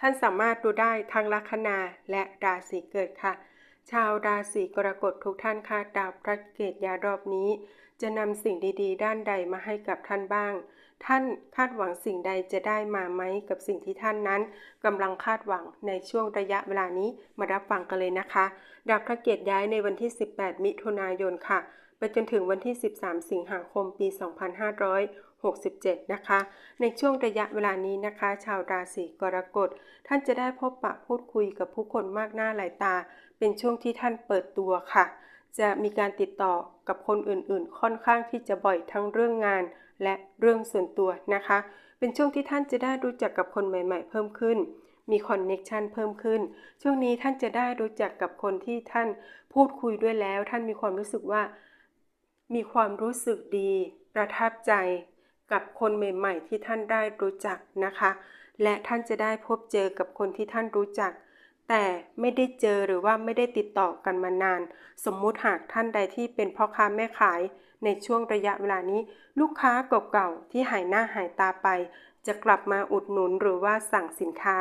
ท่านสามารถดูได้ทั้งลัคนาและราศีเกิดค่ะ ชาวราศีกรกฎทุกท่านค่ะดาวพระเกตยารอบนี้ จะนำสิ่งดีๆ ด้านใดมาให้กับท่านบ้าง ท่านคาดหวังสิ่งใดจะได้มาไหมกับสิ่งที่ท่านนั้นกำลังคาดหวังในช่วงระยะเวลานี้มารับฟังกันเลยนะคะ ดาวพระเกตย้ายในวันที่ 18 มิถุนายนค่ะ ไปจนถึงวันที่ 13 สิงหาคมปี 2500 67 นะคะ ในช่วงระยะเวลานี้นะคะ ชาวราศีกรกฎ ท่านจะได้พบปะพูดคุยกับผู้คนมากหน้าหลายตา เป็นช่วงที่ท่านเปิดตัวค่ะ จะมีการติดต่อกับคนอื่นๆ ค่อนข้างที่จะบ่อยทั้งเรื่องงาน และเรื่องส่วนตัวนะคะ เป็นช่วงที่ท่านจะได้รู้จักกับคนใหม่ ๆ เพิ่มขึ้นมีคอนเน็ชันเพิ่มขึ้น ช่วงนี้ท่านจะได้รู้จักกับคนที่ท่านพูดคุยด้วยแล้ว ท่านมีความรู้สึกว่า มีความรู้สึกดี ประทับใจ กับคนใหม่ ๆ ที่ท่านได้รู้จักนะคะ และท่านจะได้พบเจอกับคนที่ท่านรู้จัก แต่ไม่ได้เจอหรือว่าไม่ได้ติดต่อกันมานาน สมมุติหากท่านใดที่เป็นพ่อค้าแม่ขาย ในช่วงระยะเวลานี้ ลูกค้าเก่าๆที่หายหน้าหายตาไป จะกลับมาอุดหนุนหรือว่าสั่งสินค้า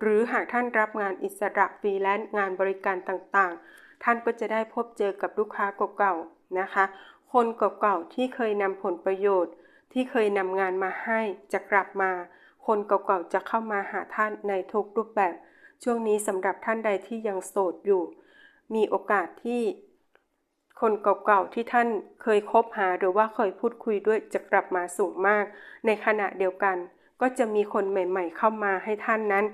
หรือหากท่านรับงานอิสระฟรีแลนซ์งานบริการต่างๆ ท่านก็จะได้พบเจอกับลูกค้าเก่าๆนะคะ คนเก่าๆที่เคยนำผลประโยชน์ ที่เคยนำงานมาให้จะกลับมา คนเก่าๆจะเข้ามาหาท่านในทุกรูปแบบ ช่วงนี้สำหรับท่านใดที่ยังโสดอยู่ มีโอกาสที่ คนเก่าๆที่ท่านเคยคบหาหรือว่าเคยพูดคุยด้วยจะกลับมาสูงมาก ในขณะเดียวกัน ก็จะมีคนใหม่ๆ เข้ามาให้ท่านนั้น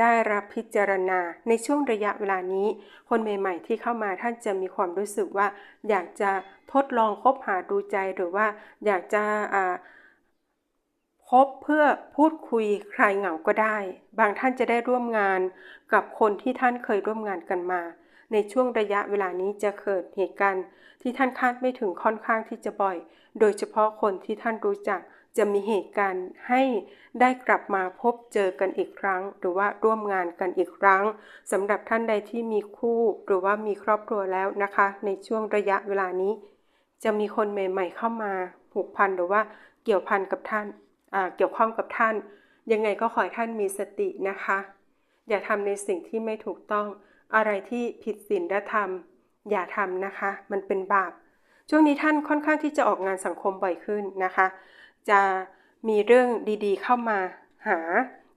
ได้รับพิจารณาในช่วงระยะเวลานี้ คนใหม่ ๆ ที่เข้ามาท่านจะมีความรู้สึกว่า อยากจะทดลองคบหาดูใจหรือว่าอยากจะอ่าพบเพื่อพูดคุยคลายเหงาก็ได้ บางท่านจะได้ร่วมงานกับคนที่ท่านเคยร่วมงานกันมา ในช่วงระยะเวลานี้จะเกิดเหตุการณ์ที่ท่านคาดไม่ถึงค่อนข้างที่จะบ่อย โดยเฉพาะคนที่ท่านรู้จัก จะมีเหตุการณ์ให้ได้กลับมาพบเจอกันอีกครั้ง หรือว่าร่วมงานกันอีกครั้งสำหรับท่านใดที่มีคู่ หรือว่ามีครอบครัวแล้วนะคะ ในช่วงระยะเวลานี้ จะมีคนใหม่ ๆ เข้ามาผูกพันหรือว่าเกี่ยวพันกับท่านเกี่ยวข้องกับท่าน ยังไงก็ขอให้ท่านมีสตินะคะ อย่าทำในสิ่งที่ไม่ถูกต้อง อะไรที่ผิดศีลธรรม อย่าทำนะคะ มันเป็นบาปช่วงนี้ท่านค่อนข้างที่จะออกงานสังคมบ่อยขึ้นนะคะ จะมีเรื่องดีๆ เข้ามาหา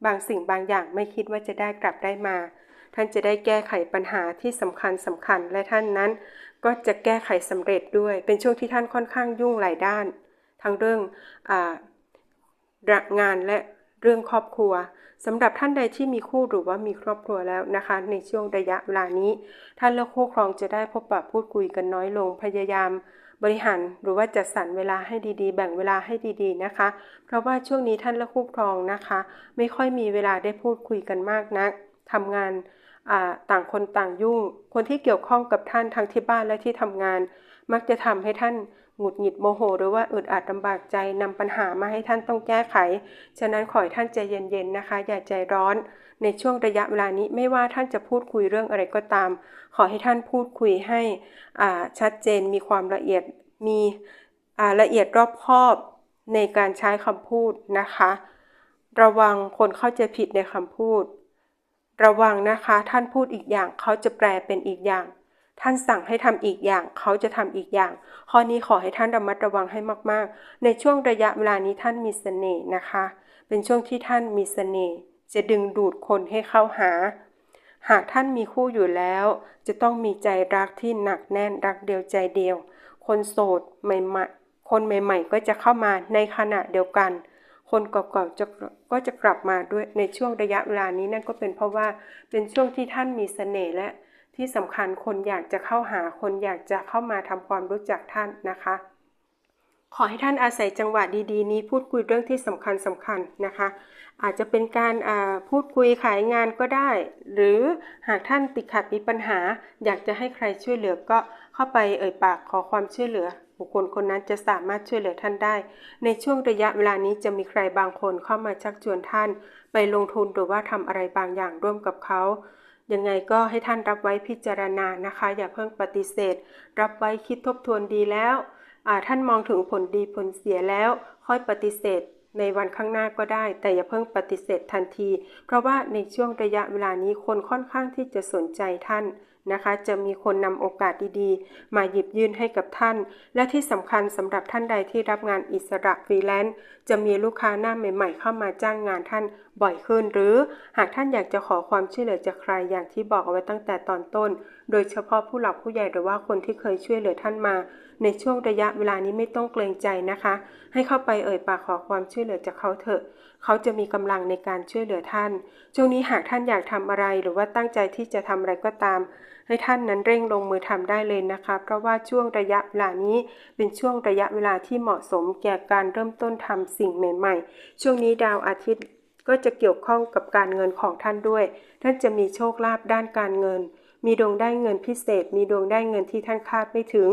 บางสิ่งบางอย่างไม่คิดว่าจะได้กลับได้มา ท่านจะได้แก้ไขปัญหาที่สำคัญสำคัญและท่านนั้น ก็จะแก้ไขสำเร็จด้วย เป็นช่วงที่ท่านค่อนข้างยุ่งหลายด้าน ทั้งเรื่องอ่างานและเรื่องครอบครัวสำหรับท่านใดที่มีคู่หรือว่ามีครอบครัวแล้วนะคะ ในช่วงระยะเวลานี้ ท่านและคู่ครองจะได้พบปะพูดคุยกันน้อยลงพยายาม บริหารหรือว่าจัดสรรเวลาให้ดีๆ แบ่งเวลาให้ดีๆนะคะ เพราะว่าช่วงนี้ท่านและคู่ครองนะคะ ไม่ค่อยมีเวลาได้พูดคุยกันมากนักทำงานต่างคนต่างยุ่ง คนที่เกี่ยวข้องกับท่านทั้งที่บ้านและที่ทำงาน มักจะทำให้ท่าน หงุดหงิดโมโห หรือว่าอึดอัดลำบากใจนำปัญหามาให้ท่านต้องแก้ไข ฉะนั้นขอให้ท่านใจเย็นๆนะคะ อย่าใจร้อน ในช่วงระยะเวลานี้ไม่ว่าท่านจะพูดคุยเรื่องอะไรก็ตาม ขอให้ท่านพูดคุยให้ชัดเจนมีความละเอียดมีละเอียดรอบคอบในการใช้คำพูดนะคะ ระวังคนเข้าใจผิดในคำพูด ระวังนะคะ ท่านพูดอีกอย่างเขาจะแปลเป็นอีกอย่าง ท่านสั่งให้ทำอีกอย่าง เขาจะทำอีกอย่าง ข้อนี้ขอให้ท่านระมัดระวังให้มาก ๆ ในช่วงระยะเวลานี้ท่านมีเสน่ห์นะคะ เป็นช่วงที่ท่านมีเสน่ห์จะดึงดูดคนให้เข้าหา หากท่านมีคู่อยู่แล้ว จะต้องมีใจรักที่หนักแน่นรักเดียวใจเดียว คนโสดใหม่ๆคนใหม่ ๆ ก็จะเข้ามาในขณะเดียวกันคนเก่าๆจะก็จะกลับมาด้วยในช่วงระยะเวลานี้นั่นก็เป็นเพราะว่าเป็นช่วงที่ท่านมีเสน่ห์และ ที่สำคัญคนอยากจะเข้าหาคนอยากจะเข้ามาทำความรู้จักท่านนะคะ ขอให้ท่านอาศัยจังหวะดีๆ นี้พูดคุยเรื่องที่สำคัญสำคัญนะคะ อาจจะเป็นการพูดคุยขายงานก็ได้ หรือหากท่านติดขัดมีปัญหา อยากจะให้ใครช่วยเหลือก็เข้าไปเอ่ยปากขอความช่วยเหลือ บุคคลคนนั้นจะสามารถช่วยเหลือท่านได้ ในช่วงระยะเวลานี้จะมีใครบางคนเข้ามาชักชวนท่าน ไปลงทุนหรือว่าทำอะไรบางอย่างร่วมกับเขา ยังไงก็ให้ท่านรับไว้พิจารณานะคะ อย่าเพิ่งปฏิเสธ รับไว้คิดทบทวนดีแล้วท่านมองถึงผลดีผลเสียแล้ว ค่อยปฏิเสธในวันข้างหน้าก็ได้ แต่อย่าเพิ่งปฏิเสธทันที เพราะว่าในช่วงระยะเวลานี้คนค่อนข้างที่จะสนใจท่าน นะคะ จะมีคนนำโอกาสดีๆ มาหยิบยื่นให้กับท่าน และที่สำคัญสำหรับท่านใดที่รับงานอิสระฟรีแลนซ์จะมีลูกค้าหน้าใหม่ ๆ เข้ามาจ้างงานท่านบ่อยขึ้น หรือหากท่านอยากจะขอความช่วยเหลือจากใครอย่างที่บอกเอาไว้ตั้งแต่ตอนต้น โดยเฉพาะผู้หลักผู้ใหญ่หรือว่าคนที่เคยช่วยเหลือท่านมา ในช่วงระยะเวลานี้ไม่ต้องเกรงใจนะคะ ให้เข้าไปเอ่ยปากขอความช่วยเหลือจากเขาเถอะ เขาจะมีกำลังในการช่วยเหลือท่าน ช่วงนี้หากท่านอยากทำอะไรหรือว่าตั้งใจที่จะทำอะไรก็ตาม ให้ท่านนั้นเร่งลงมือทำได้เลยนะคะ เพราะว่าช่วงระยะเวลานี้เป็นช่วงระยะเวลาที่เหมาะสมแก่การเริ่มต้นทำสิ่งใหม่ ๆ ช่วงนี้ดาวอาทิตย์ก็จะเกี่ยวข้องกับการเงินของท่านด้วย ท่านจะมีโชคลาภด้านการเงิน มีดวงได้เงินพิเศษ มีดวงได้เงินที่ท่านคาดไม่ถึง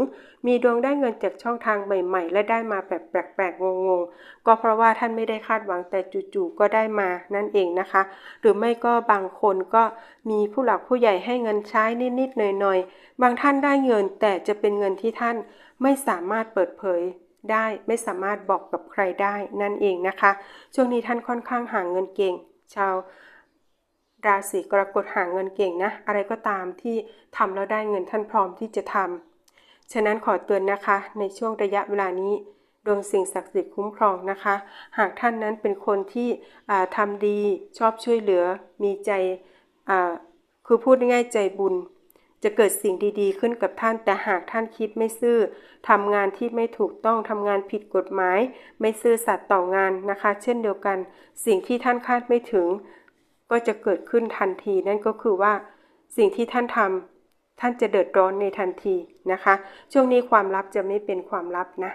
มีดวงได้เงินจากช่องทางใหม่ๆ และได้มาแบบแปลกๆงงๆ ก็เพราะว่าท่านไม่ได้คาดหวังแต่จู่ๆก็ได้มานั่นเองนะคะ หรือไม่ก็บางคนก็มีผู้หลักผู้ใหญ่ให้เงินใช้นิดๆหน่อยๆ บางท่านได้เงินแต่จะเป็นเงินที่ท่านไม่สามารถเปิดเผยได้ไม่สามารถบอกกับใครได้นั่นเองนะคะ ช่วงนี้ท่านค่อนข้างหาเงินเก่ง ชาว ราศีกรกฎหาเงินเก่งนะ อะไรก็ตามที่ทำแล้วได้เงินท่านพร้อมที่จะทำฉะนั้นขอเตือนนะคะ ในช่วงระยะเวลานี้ดวงสิ่งศักดิ์สิทธิ์คุ้มครองนะคะ หากท่านนั้นเป็นคนที่ทำดีชอบช่วยเหลือ มีใจคือพูดง่ายใจบุญ จะเกิดสิ่งดีๆ ขึ้นกับท่าน แต่หากท่านคิดไม่ซื่อทำงานที่ไม่ถูกต้องทำงานผิดกฎหมาย ไม่ซื่อสัตย์ต่องานนะคะ เช่นเดียวกัน สิ่งที่ท่านคาดไม่ถึง ก็จะเกิดขึ้นทันที นั่นก็คือว่าสิ่งที่ท่านทำท่านจะเดือดร้อนในทันทีนะคะ ช่วงนี้ความลับจะไม่เป็นความลับนะ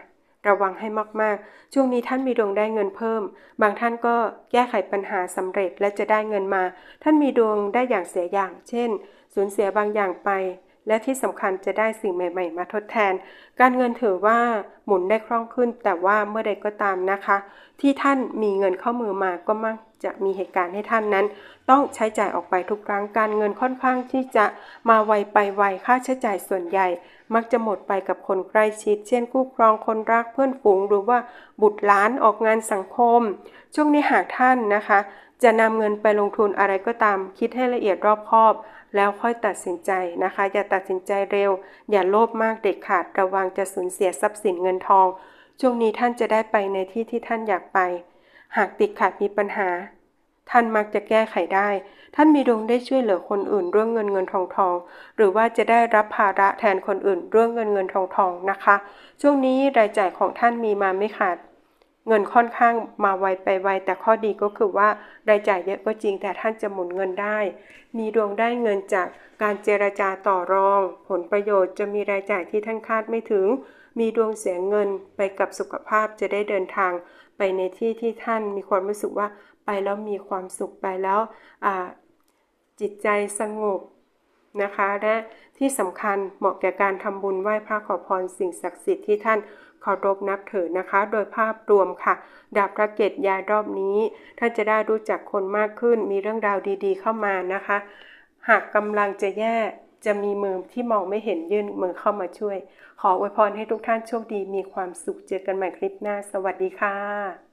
ระวังให้มากๆ ช่วงนี้ท่านมีดวงได้เงินเพิ่ม บางท่านก็แก้ไขปัญหาสำเร็จและจะได้เงินมา ท่านมีดวงได้อย่างเสียอย่าง เช่น สูญเสียบางอย่างไป และที่สำคัญจะได้สิ่งใหม่ ๆ มาทดแทน การเงินถือว่าหมุนได้คล่องขึ้น แต่ว่าเมื่อใดก็ตามนะคะ ที่ท่านมีเงินเข้ามือมาก็มักจะมีเหตุการณ์ให้ท่านนั้น ต้องใช้จ่ายออกไปทุกครั้งการเงินค่อนข้างที่จะมาไวไปไวค่าใช้จ่ายส่วนใหญ่ มักจะหมดไปกับคนใกล้ชิด เช่นคู่ครองคนรักเพื่อนฝูงหรือว่าบุตรหลานออกงานสังคม ช่วงนี้หากท่านนะคะ จะนำเงินไปลงทุนอะไรก็ตาม คิดให้ละเอียดรอบคอบ แล้วค่อยตัดสินใจนะคะ อย่าตัดสินใจเร็ว อย่าโลภมากเด็ดขาดระวังจะสูญเสียทรัพย์สินเงินทอง ช่วงนี้ท่านจะได้ไปในที่ที่ท่านอยากไป หากติดขัดมีปัญหา ท่านมักจะแก้ไขได้ ท่านมีดวงได้ช่วยเหลือคนอื่นเรื่องเงินเงินทองทอง หรือว่าจะได้รับภาระแทนคนอื่นเรื่องเงินเงินทองทองนะคะ ช่วงนี้รายจ่ายของท่านมีมาไม่ขาด เงินค่อนข้างมาไวไปไว แต่ข้อดีก็คือว่ารายจ่ายเยอะก็จริงแต่ท่านจะหมุนเงินได้ มีดวงได้เงินจากการเจรจาต่อรอง ผลประโยชน์จะมีรายจ่ายที่ท่านคาดไม่ถึง มีดวงเสียเงินไปกับสุขภาพจะได้เดินทาง ไปในที่ที่ท่านมีความรู้สึกว่าไปแล้วมีความสุขไปแล้วจิตใจสงบนะคะ และที่สำคัญเหมาะแก่การทำบุญไหว้พระขอพรสิ่งศักดิ์สิทธิ์ที่ท่าน เคารพนับถือนะคะ โดยภาพรวมค่ะ ดาบพระเกตยารอบนี้ท่านจะได้รู้จักคนมากขึ้น มีเรื่องราวดีๆ เข้ามานะคะ หากกำลังจะแย่จะมีมือที่มองไม่เห็นยื่นมือเข้ามาช่วย ขออวยพรให้ทุกท่านโชคดีมีความสุขเจอกันใหม่คลิปหน้า สวัสดีค่ะ